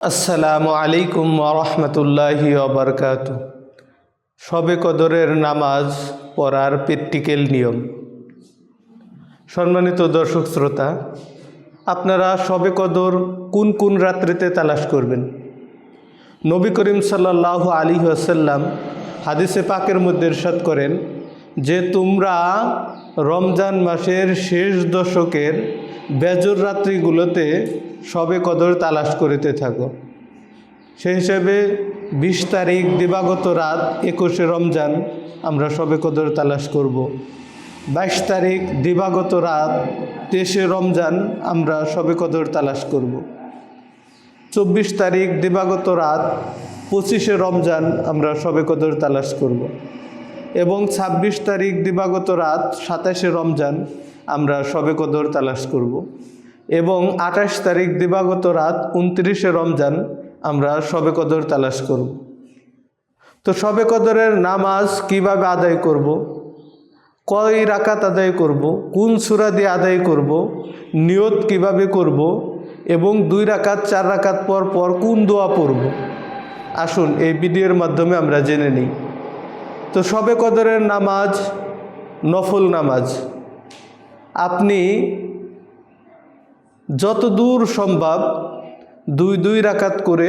আসসালামু আলাইকুম ওরহমতুল্লাহি অবরকাত সবে কদরের নামাজ পড়ার প্র্যাকটিক্যাল নিয়ম। সম্মানিত দর্শক শ্রোতা, আপনারা সবে কদর কোন কোন রাত্রিতে তালাশ করবেন? নবী করিম সাল্লাহ আলী আসাল্লাম হাদিসে পাকের মধ্যে ইরশাদ করেন যে তোমরা রমজান মাসের শেষ দশকের বেজর রাত্রিগুলোতে সবে কদর তালাশ করিতে থাকো সেই হিসেবে বিশ তারিখ দিবাগত রাত একুশে রমজান আমরা সবে কদর তালাশ করব। বাইশ তারিখ দিবাগত রাত তেইশে রমজান আমরা সবে কদর তালাশ করব। চব্বিশ তারিখ দিবাগত রাত পঁচিশে রমজান আমরা সবে কদর তালাশ করব। এবং ২৬ তারিখ দিবাগত রাত সাতাশে রমজান আমরা সবে কদর তালাশ করব। এবং আঠাশ তারিখ দিবাগত রাত উনত্রিশে রমজান আমরা সবে কদর তালাশ করব তো সবে কদরের নামাজ কীভাবে আদায় করব। কয় রাকাত আদায় করব। কোন সুরা দিয়ে আদায় করব। নিয়ত কীভাবে করব। এবং দুই রাকাত, চার রাকাত পর পর কোন দোয়া পড়ব আসুন এই ভিডিওর মাধ্যমে আমরা জেনে নিই তো সবে কদরের নামাজ নফল নামাজ আপনি যত দূর সম্ভব দুই দুই রাকাত করে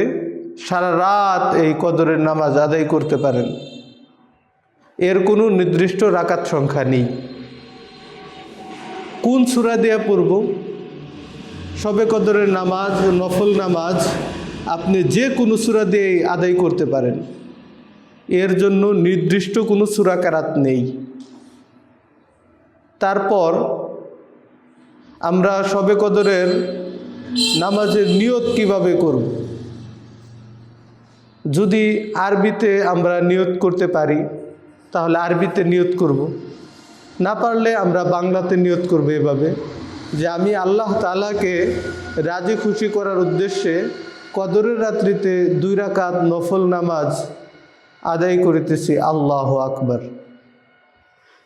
সারা রাত এই কদরের নামাজ আদায় করতে পারেন। এর কোনো নির্দিষ্ট রাকাত সংখ্যা নেই। কোন সুরা দেয়া পড়ব? সবে কদরের নামাজ নফল নামাজ আপনি যে কোনো সুরা দিয়ে আদায় করতে পারেন। এর জন্য নির্দিষ্ট কোনো সুরা কারাত নেই। তারপর আমরা সবে কদরের নামাজের নিয়ত কীভাবে করব? যদি আরবিতে আমরা নিয়ত করতে পারি, তাহলে আরবিতে নিয়ত করব। না পারলে আমরা বাংলাতে নিয়ত করব এভাবে, যে আমি আল্লাহ তালাকে রাজি খুশি করার উদ্দেশ্যে কদরের রাত্রিতে দুই রাকাত নফল নামাজ আদায় করিতেছি। আল্লাহ আকবার।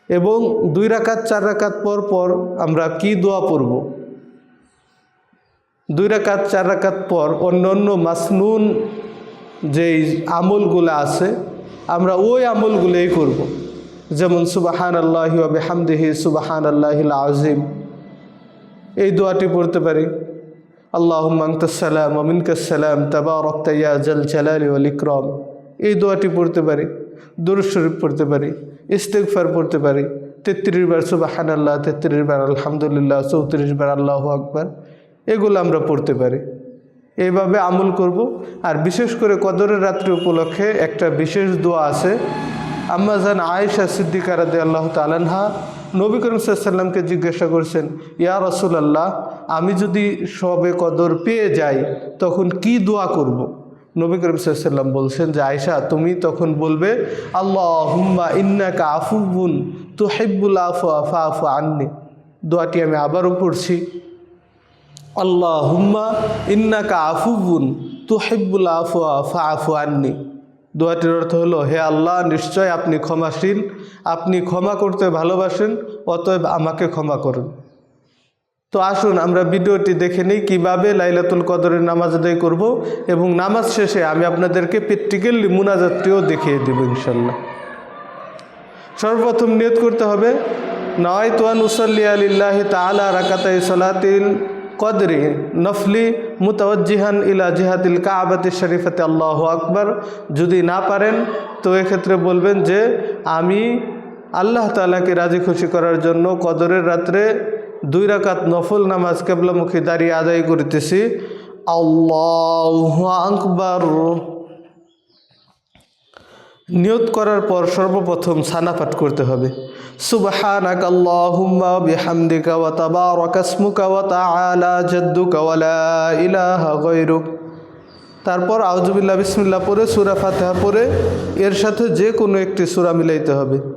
এবং দুই রাকাত, চার রাকাত পর পর আমরা কি দোয়া পড়ব? দুই রাকাত, চার রাকাত পর অন্য অন্য মাসনুন যেই আমলগুলো আছে, আমরা ওই আমলগুলোই করব। যেমন সুবাহান আল্লাহি হামদেহি সুবাহান আল্লাহিল আজিম এই দোয়াটি পড়তে পারি। আল্লাহ মাংতাসালাম অমিনকাসালাম তাবা রক্তাইয়া জল জালালি ওয়াল ইকরম। এই দোয়াটি পড়তে পারি। দুরুদ শরীফ পড়তে পারি। ইস্তেকফার পড়তে পারি। তেত্রিশ বার সুবাহান আল্লাহ তেত্রিশ বার আলহামদুলিল্লাহ, চৌত্রিশ বার আল্লাহ আকবার, এগুলো আমরা পড়তে পারি। এইভাবে আমল করব। আর বিশেষ করে কদরের রাত্রি উপলক্ষে একটা বিশেষ দোয়া আছে। আম্মাজান আয়েশা সিদ্দিকা রাদে আল্লাহ তালানহা নবী করিম সাল্লামকে জিজ্ঞাসা করছেন, ইয়া রসুল আল্লাহ আমি যদি সবে কদর পেয়ে যাই, তখন কি দোয়া করব। নবী করিম সাল্লাম বলছেন যে আয়সা তুমি তখন বলবে আল্লাহ হুম্মা ইন্নাকা আফুবুন তো হেব্বুল আফু আফা আফু আননি। দোয়াটি আমি আবারও পড়ছি। আল্লাহ হুম্মা ইন্নাকা আফুবুন তো হেব্বুল আফু আফা আফু আননি। দোয়াটির অর্থ হলো, হে আল্লাহ, নিশ্চয় আপনি ক্ষমাশীল। আপনি ক্ষমা করতে ভালোবাসেন, অতএব আমাকে ক্ষমা করুন। তো আসুন আমরা ভিডিওটি দেখে নিই কীভাবে লাইলাতুল কদরের নামাজ আদায় করব এবং নামাজ শেষে আমি আপনাদেরকে প্র্যাকটিক্যালি মুনাজাতটিও দেখিয়ে দেব ইনশাল্লাহ সর্বপ্রথম নিয়ত করতে হবে নয় তোয়ান উসল্লি আলিল্লাহি তালা রাকাতাই সলাতিল কদরি নফলি মুতাওয়াজ্জিহান ইলা জিহাতিল কাবাতি শরীফতে, আল্লাহ আকবর। যদি না পারেন, তো এক্ষেত্রে বলবেন যে আমি আল্লাহ তালাকে রাজি খুশি করার জন্য কদরের রাত্রে দুই রাকাত নফল নামাজ কেবলামুখী দাঁড়িয়ে আদায় করিতেছি। আল্লাহ আকবর। নিয়ত করার পর সর্বপ্রথম সানাপাঠ করতে হবে। তারপর আউজুবিল্লাহ বিসমিল্লাহ পরে সুরা ফাতিহা পড়ে এর সাথে যে কোনো একটি সুরা মিলাইতে হবে।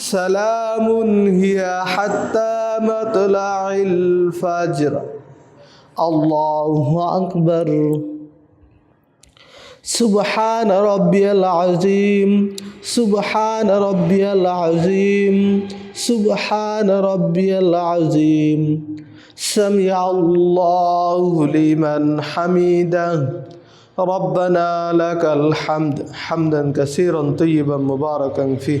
سلام هي حتى مطلع الفجر. الله أكبر. سبحان ربي العظيم. سبحان ربي العظيم. سبحان ربي العظيم. سمع الله لمن حمده. ربنا لك الحمد. حمدا كثيرا طيبا مباركا فيه.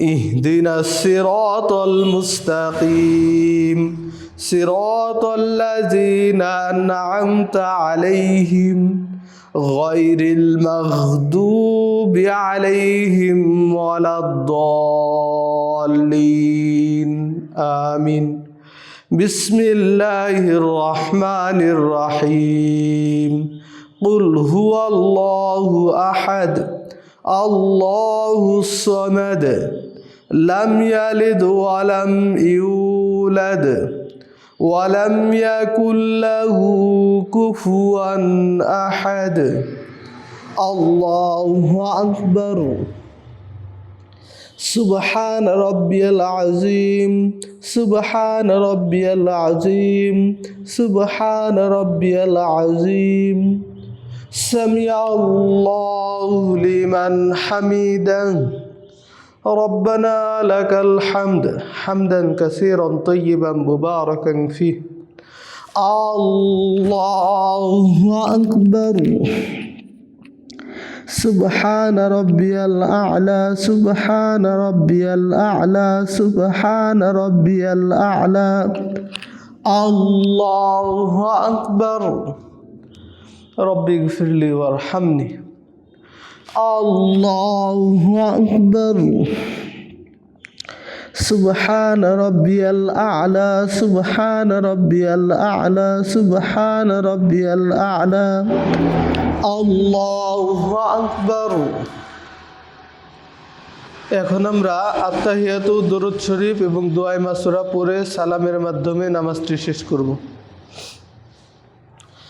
اهدنا الصراط المستقيم صراط الذين أنعمت عليهم غير المغضوب عليهم ولا الضالين آمين بسم الله الرحمن الرحيم قل هو الله أحد الله الصمد لم يلد ولم يولد ولم يكن له كفوا أحد. الله أكبر. سبحان ربي العظيم. سبحان ربي العظيم. سبحان ربي العظيم. سمع الله لمن حمده. ربنا لك الحمد حمدا كثيرا طيبا مباركا فيه. الله أكبر. سبحان ربي الأعلى سبحان ربي الأعلى سبحان ربي الأعلى. الله أكبر. ربي اغفر لي وارحمني. الله أكبر سبحان ربي الأعلى سبحان ربي الأعلى سبحان ربي الأعلى الله أكبر এখন আমরা আত্মাহিয়াতু দরুদ শরীফ এবং দোয়াই মাসুরা পড়ে সালামের মাধ্যমে নামাজটি শেষ করব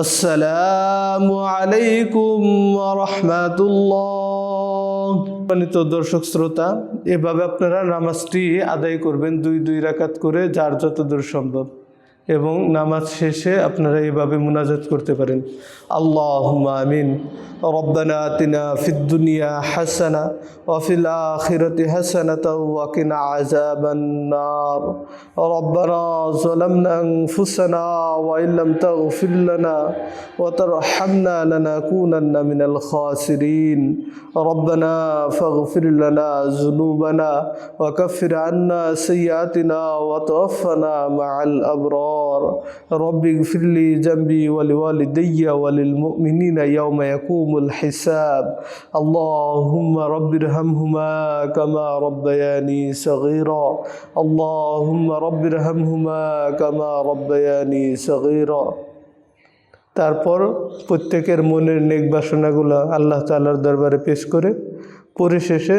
আসসালামু আলাইকুম রহমাতুল্লাহ দর্শক শ্রোতা, এভাবে আপনারা নামাজটি আদায় করবেন দুই দুই রাকাত করে, যার যতদূর সম্ভব। এবং নামাজ শেষে আপনারা এইভাবে মুনাজাত করতে পারেন আল্লাহ আমিন ربنا آتنا في الدنيا حسنة وفي الآخرة حسنة وقنا عذاب النار ربنا ظلمنا أنفسنا وإن لم تغفر لنا وترحمنا لنكونن من الخاسرين ربنا فاغفر لنا ذنوبنا وكفر عنا سيئاتنا وتوفنا مع الأبرار الأبرار رب اغفر জাম্বি ওয়ালি ওয়ালি وللمؤمنين يوم يقوم الحساب اللهم رب ارحمهما كما ربياني কামা اللهم رب ارحمهما كما ربياني কামা তারপর প্রত্যেকের মনের নেক বাসনাগুলো আল্লাহ তালার দরবারে পেশ করে পরিশেষে